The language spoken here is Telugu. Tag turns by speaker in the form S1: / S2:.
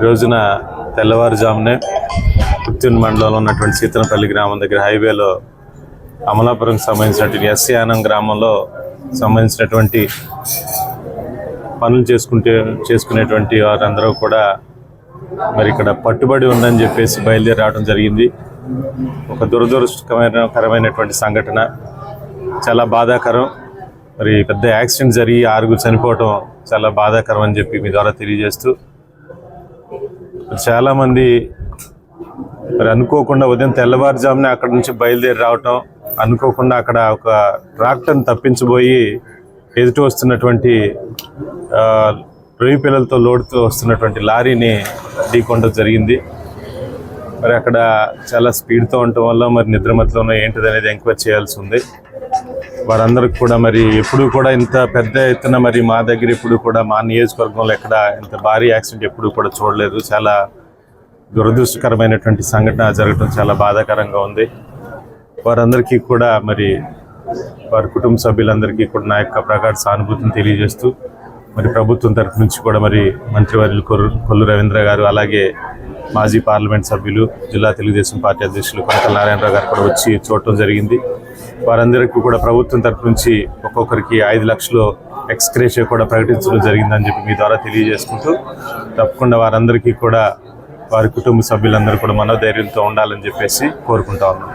S1: రోజున తెల్లవారుజామునే పుత్తూరు మండలంలో ఉన్నటువంటి సీతనపల్లి గ్రామం దగ్గర హైవేలో అమలాపురం సంబంధించినటువంటి ఎస్ యానం గ్రామంలో సంబంధించినటువంటి పనులు చేసుకుంటే చేసుకునేటువంటి వారందరూ కూడా మరి ఇక్కడ పట్టుబడి ఉందని చెప్పేసి బయలుదేరి రావడం జరిగింది. ఒక దురదృష్టకరమైనకరమైనటువంటి సంఘటన. చాలా బాధాకరం. మరి పెద్ద యాక్సిడెంట్ జరిగి ఆరుగురు చనిపోవటం చాలా బాధాకరం అని చెప్పి మీ ద్వారా తెలియజేస్తూ చాలామంది మరి అనుకోకుండా ఉదయం తెల్లవారుజామున అక్కడ నుంచి బయలుదేరి రావటం అనుకోకుండా అక్కడ ఒక ట్రాక్టర్ని తప్పించబోయి ఎదుటి వస్తున్నటువంటి పిల్లలతో లోడుతో వస్తున్నటువంటి లారీని ఢీకొనడం జరిగింది. మరి అక్కడ చాలా స్పీడ్తో ఉండటం వల్ల మరి నిద్రమతిలో ఏంటిది అనేది ఎంక్వైరీ చేయాల్సి ఉంది. వారందరికి కూడా మరి ఎప్పుడు కూడా ఇంత పెద్ద ఎత్తున మరి మా దగ్గర ఎప్పుడు కూడా మా నియోజకవర్గంలో ఎక్కడ ఇంత భారీ యాక్సిడెంట్ ఎప్పుడు కూడా చూడలేదు. చాలా దురదృష్టకరమైనటువంటి సంఘటన జరగడం చాలా బాధాకరంగా ఉంది. వారందరికీ కూడా మరి వారి కుటుంబ సభ్యులందరికీ కూడా నా యొక్క ప్రకార సానుభూతిని తెలియజేస్తూ మరి ప్రభుత్వం తరఫు నుంచి కూడా మరి మంత్రివర్యులు కొల్లు కొల్లు రవీంద్ర గారు అలాగే మాజీ పార్లమెంట్ సభ్యులు జిల్లా తెలుగుదేశం పార్టీ అధ్యక్షులు కొనకల నారాయణరావు గారు కూడా వచ్చి చూడటం జరిగింది. వారందరికీ కూడా ప్రభుత్వం తరఫు నుంచి ఒక్కొక్కరికి ఐదు లక్షలు ఎక్స్క్రేషియో కూడా ప్రకటించడం జరిగిందని చెప్పి మీ ద్వారా తెలియజేసుకుంటూ తప్పకుండా వారందరికీ కూడా వారి కుటుంబ సభ్యులందరూ కూడా మనోధైర్యంతో ఉండాలని చెప్పేసి కోరుకుంటా ఉన్నాం.